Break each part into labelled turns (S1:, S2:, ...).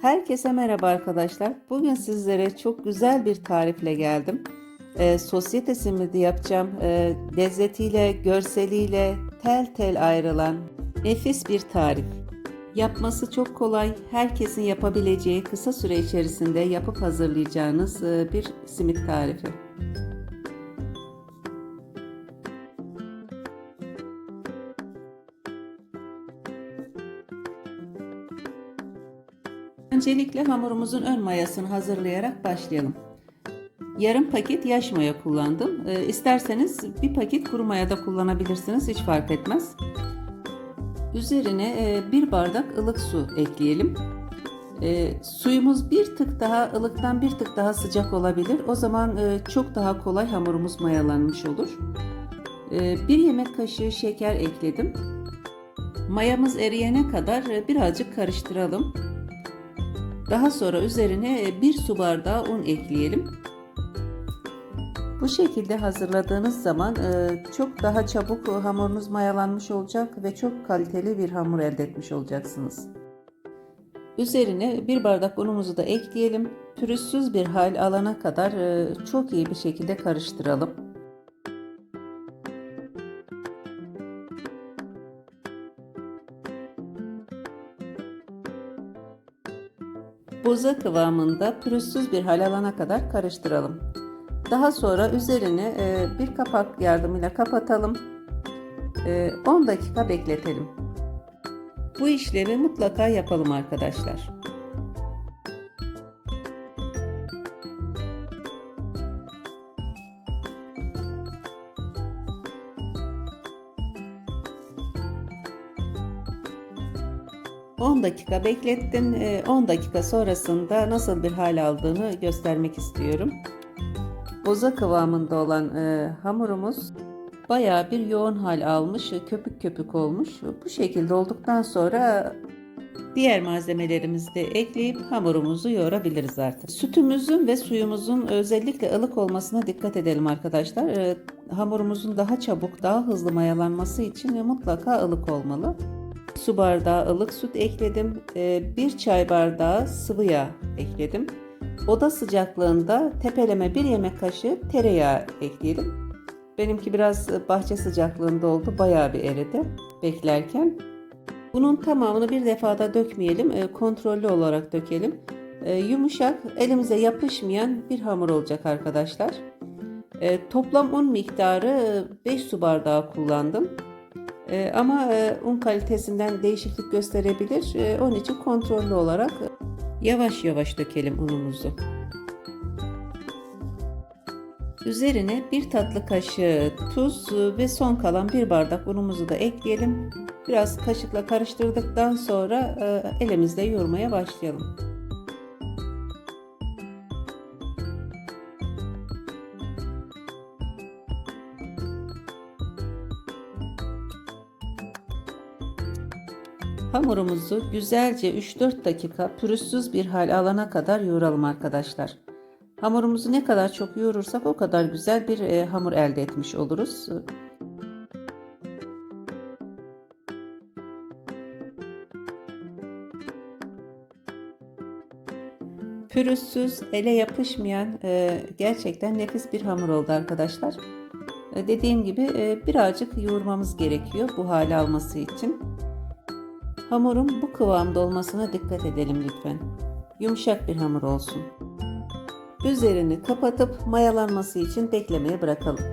S1: Herkese merhaba arkadaşlar. Bugün sizlere çok güzel bir tarifle geldim. Ee, sosyete simidi yapacağım. Ee, lezzetiyle, görseliyle tel tel ayrılan nefis bir tarif. Yapması çok kolay, herkesin yapabileceği kısa süre içerisinde yapıp hazırlayacağınız e, bir simit tarifi. Öncelikle hamurumuzun ön mayasını hazırlayarak başlayalım. Yarım paket yaş maya kullandım. Ee, isterseniz bir paket kuru maya da kullanabilirsiniz. Hiç fark etmez. Üzerine e, bir bardak ılık su ekleyelim. E, suyumuz bir tık daha ılıktan bir tık daha sıcak olabilir. O zaman e, çok daha kolay hamurumuz mayalanmış olur. E, bir yemek kaşığı şeker ekledim. Mayamız eriyene kadar e, birazcık karıştıralım. Daha sonra üzerine bir su bardağı un ekleyelim. Bu şekilde hazırladığınız zaman e, çok daha çabuk hamurunuz mayalanmış olacak ve çok kaliteli bir hamur elde etmiş olacaksınız. Üzerine bir bardak unumuzu da ekleyelim. Pürüzsüz bir hal alana kadar e, çok iyi bir şekilde karıştıralım. Boza kıvamında pürüzsüz bir hal alana kadar karıştıralım. Daha sonra üzerine e, bir kapak yardımıyla kapatalım. 10 dakika bekletelim. Bu işlemi mutlaka yapalım arkadaşlar. ...10 dakika beklettim. 10 dakika sonrasında nasıl bir hal aldığını göstermek istiyorum. Boza kıvamında olan e, hamurumuz bayağı bir yoğun hal almış, köpük köpük olmuş. Bu şekilde olduktan sonra diğer malzemelerimizi de ekleyip hamurumuzu yoğurabiliriz artık. Sütümüzün ve suyumuzun özellikle ılık olmasına dikkat edelim arkadaşlar. E, hamurumuzun daha çabuk, daha hızlı mayalanması için mutlaka ılık olmalı. Su bardağı ılık süt ekledim. E, bir çay bardağı sıvı yağ ekledim. Oda sıcaklığında tepeleme bir yemek kaşığı tereyağı ekleyelim. Benimki biraz bahçe sıcaklığında oldu. Bayağı bir eridi beklerken. Bunun tamamını bir defada dökmeyelim. E, kontrollü olarak dökelim. E, yumuşak, elimize yapışmayan bir hamur olacak arkadaşlar. E, toplam un miktarı 5 su bardağı kullandım. Ama un kalitesinden değişiklik gösterebilir. Onun için kontrollü olarak Yavaş yavaş dökelim unumuzu. Üzerine bir tatlı kaşığı tuz ve son kalan bir bardak unumuzu da ekleyelim. Biraz kaşıkla karıştırdıktan sonra e, elimizle yoğurmaya başlayalım. Hamurumuzu güzelce 3-4 dakika pürüzsüz bir hal alana kadar yoğuralım arkadaşlar. Hamurumuzu ne kadar çok yoğurursak o kadar güzel bir e, hamur elde etmiş oluruz. Pürüzsüz, ele yapışmayan e, gerçekten nefis bir hamur oldu arkadaşlar. E, dediğim gibi e, birazcık yoğurmamız gerekiyor bu hale alması için. Hamurun bu kıvamda olmasına dikkat edelim lütfen. Yumuşak bir hamur olsun. Üzerini kapatıp mayalanması için beklemeye bırakalım.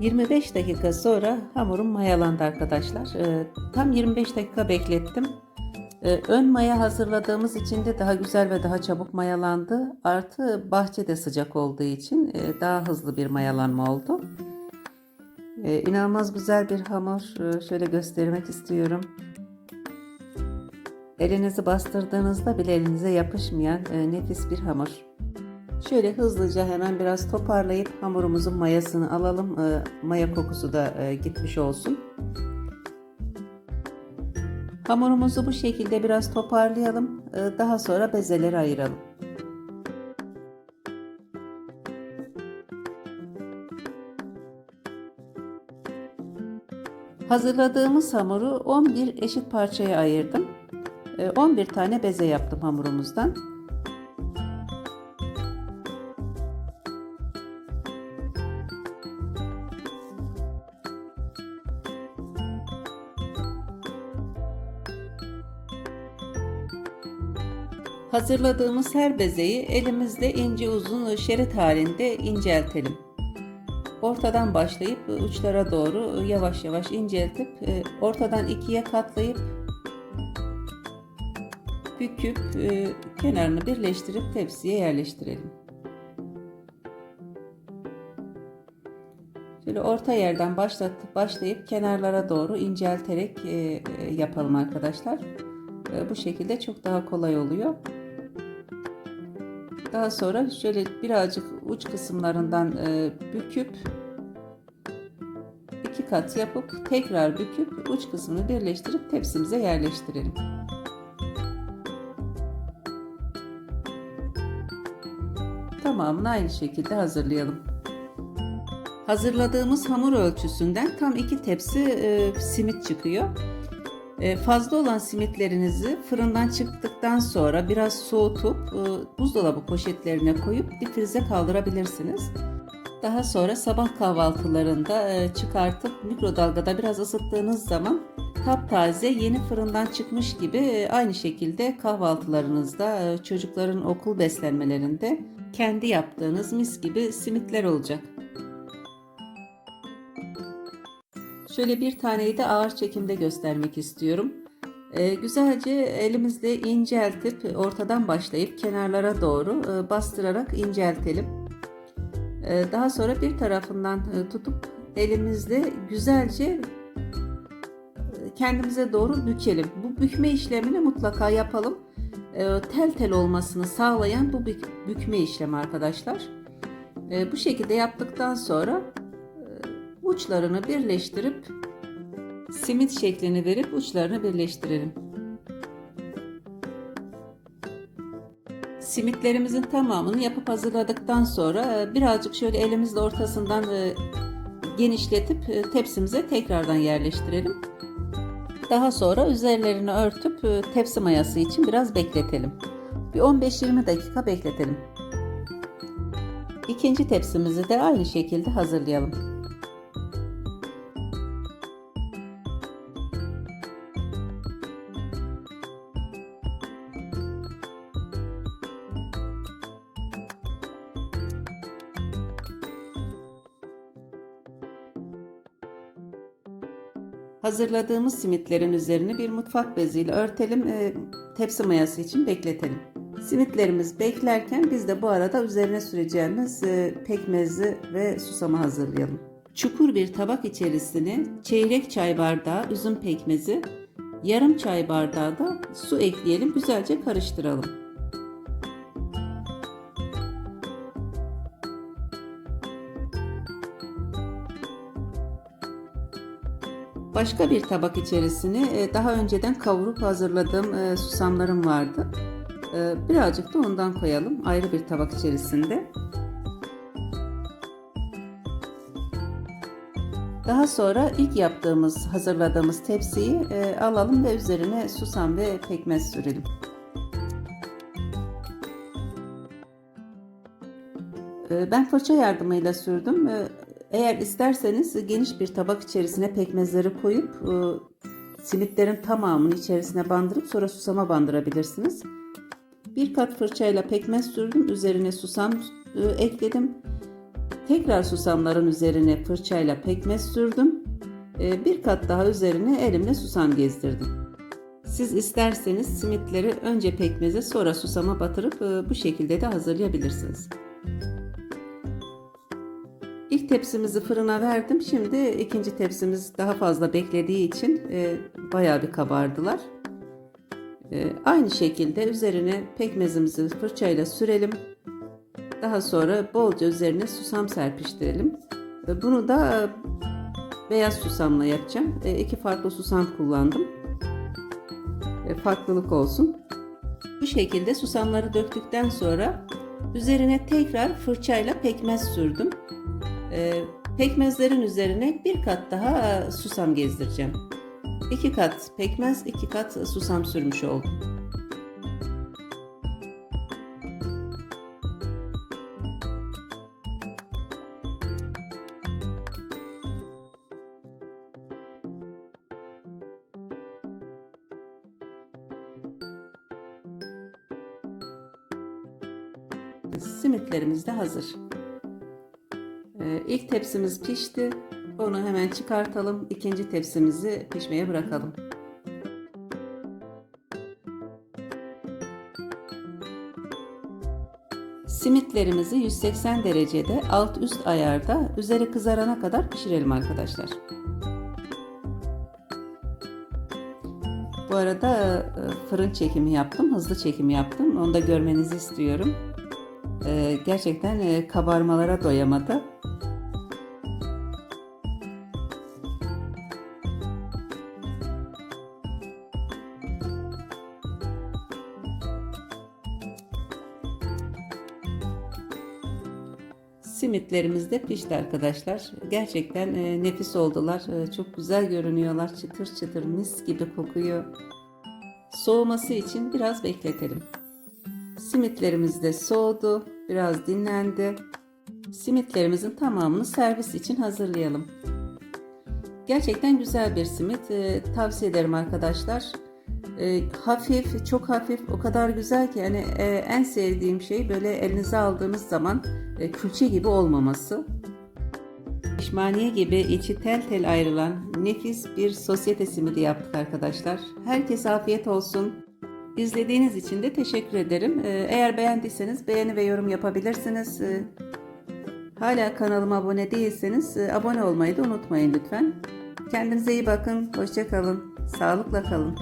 S1: ...25 dakika sonra hamurum mayalandı arkadaşlar. Ee, tam 25 dakika beklettim. Ee, ön maya hazırladığımız için de daha güzel ve daha çabuk mayalandı. Artı bahçede sıcak olduğu için e, daha hızlı bir mayalanma oldu. Ee, inanılmaz güzel bir hamur. Ee, şöyle göstermek istiyorum. Elinizi bastırdığınızda bile elinize yapışmayan e, nefis bir hamur. Şöyle hızlıca hemen biraz toparlayıp hamurumuzun mayasını alalım. Maya kokusu da e, gitmiş olsun. Hamurumuzu bu şekilde biraz toparlayalım. E, daha sonra bezeleri ayıralım. Hazırladığımız hamuru 11 eşit parçaya ayırdım. E, 11 tane beze yaptım hamurumuzdan. Hazırladığımız her bezeyi elimizde ince uzun şerit halinde inceltelim. Ortadan başlayıp uçlara doğru yavaş yavaş inceltip e, ortadan ikiye katlayıp büküp e, kenarını birleştirip tepsiye yerleştirelim. Şöyle orta yerden başlatıp başlayıp kenarlara doğru incelterek e, yapalım arkadaşlar. Bu şekilde çok daha kolay oluyor. Daha sonra şöyle birazcık uç kısımlarından e, büküp iki kat yapıp tekrar büküp uç kısmını birleştirip tepsimize yerleştirelim. Tamamını aynı şekilde hazırlayalım. Hazırladığımız hamur ölçüsünden tam iki tepsi e, simit çıkıyor. E, fazla olan simitlerinizi fırından çıktıktan sonra biraz soğutup e, buzdolabı poşetlerine koyup difrize kaldırabilirsiniz. Daha sonra sabah kahvaltılarında e, çıkartıp mikrodalgada biraz ısıttığınız zaman taptaze yeni fırından çıkmış gibi aynı şekilde kahvaltılarınızda çocukların okul beslenmelerinde kendi yaptığınız mis gibi simitler olacak. Şöyle bir taneyi de ağır çekimde göstermek istiyorum. Ee, güzelce elimizle inceltip ortadan başlayıp kenarlara doğru e, bastırarak inceltelim. Ee, daha sonra bir tarafından e, tutup elimizle güzelce e, kendimize doğru bükelim. Bu bükme işlemini mutlaka yapalım. E, tel tel olmasını sağlayan bu bükme işlemi arkadaşlar. E, bu şekilde yaptıktan sonra uçlarını birleştirip simit şeklini verip uçlarını birleştirelim. Simitlerimizin tamamını yapıp hazırladıktan sonra e, birazcık şöyle elimizle ortasından e, genişletip e, tepsimize tekrardan yerleştirelim. Daha sonra üzerlerini örtüp tepsi mayası için biraz bekletelim. Bir 15-20 dakika bekletelim. İkinci tepsimizi de aynı şekilde hazırlayalım. Hazırladığımız simitlerin üzerine bir mutfak beziyle örtelim, e, tepsi mayası için bekletelim. Simitlerimiz beklerken biz de bu arada üzerine süreceğimiz e, pekmezi ve susamı hazırlayalım. Çukur bir tabak içerisine çeyrek çay bardağı üzüm pekmezi, yarım çay bardağı da su ekleyelim, güzelce karıştıralım. Başka bir tabak içerisine e, daha önceden kavurup hazırladığım e, susamlarım vardı. E, birazcık da ondan koyalım ayrı bir tabak içerisinde. Daha sonra ilk yaptığımız, hazırladığımız tepsiyi alalım ve üzerine susam ve pekmez sürelim. Ben fırça yardımıyla sürdüm. Eğer isterseniz geniş bir tabak içerisine pekmezleri koyup e, simitlerin tamamını içerisine bandırıp sonra susama bandırabilirsiniz. Bir kat fırçayla pekmez sürdüm. Üzerine susam e, ekledim. Tekrar susamların üzerine fırçayla pekmez sürdüm. E, bir kat daha üzerine elimle susam gezdirdim. Siz isterseniz simitleri önce pekmeze sonra susama batırıp bu şekilde de hazırlayabilirsiniz. İlk tepsimizi fırına verdim. Şimdi ikinci tepsimiz daha fazla beklediği için e, bayağı bir kabardılar. E, aynı şekilde üzerine pekmezimizi fırçayla sürelim. Daha sonra bolca üzerine susam serpiştirelim. E, bunu da beyaz susamla yapacağım. E, iki farklı susam kullandım. E, farklılık olsun. Bu şekilde susamları döktükten sonra üzerine tekrar fırçayla pekmez sürdüm. Ee, Pekmezlerin üzerine bir kat daha e, susam gezdireceğim. İki kat pekmez, iki kat susam sürmüş oldum. Simitlerimiz de hazır. İlk tepsimiz pişti. Onu hemen çıkartalım. İkinci tepsimizi pişmeye bırakalım. Simitlerimizi 180 derecede alt üst ayarda üzeri kızarana kadar pişirelim arkadaşlar. Bu arada e, fırın çekimi yaptım, hızlı çekimi yaptım. Onu da görmenizi istiyorum. E, Gerçekten e, kabarmalara doyamadı. Simitlerimiz de pişti arkadaşlar. Gerçekten e, nefis oldular. E, çok güzel görünüyorlar. Çıtır çıtır mis gibi kokuyor. Soğuması için biraz bekletelim. Simitlerimiz de soğudu. Biraz dinlendi. Simitlerimizin tamamını servis için hazırlayalım. Gerçekten güzel bir simit. E, tavsiye ederim arkadaşlar. E, hafif, çok hafif, o kadar güzel ki yani e, en sevdiğim şey böyle elinize aldığınız zaman külçe gibi olmaması. Pişmaniye gibi içi tel tel ayrılan nefis bir sosyete simidi yaptık arkadaşlar. Herkese afiyet olsun. İzlediğiniz için de teşekkür ederim. E, eğer beğendiyseniz beğeni ve yorum yapabilirsiniz. E, hala kanalıma abone değilseniz e, abone olmayı da unutmayın lütfen. Kendinize iyi bakın. Hoşça kalın. Sağlıkla kalın.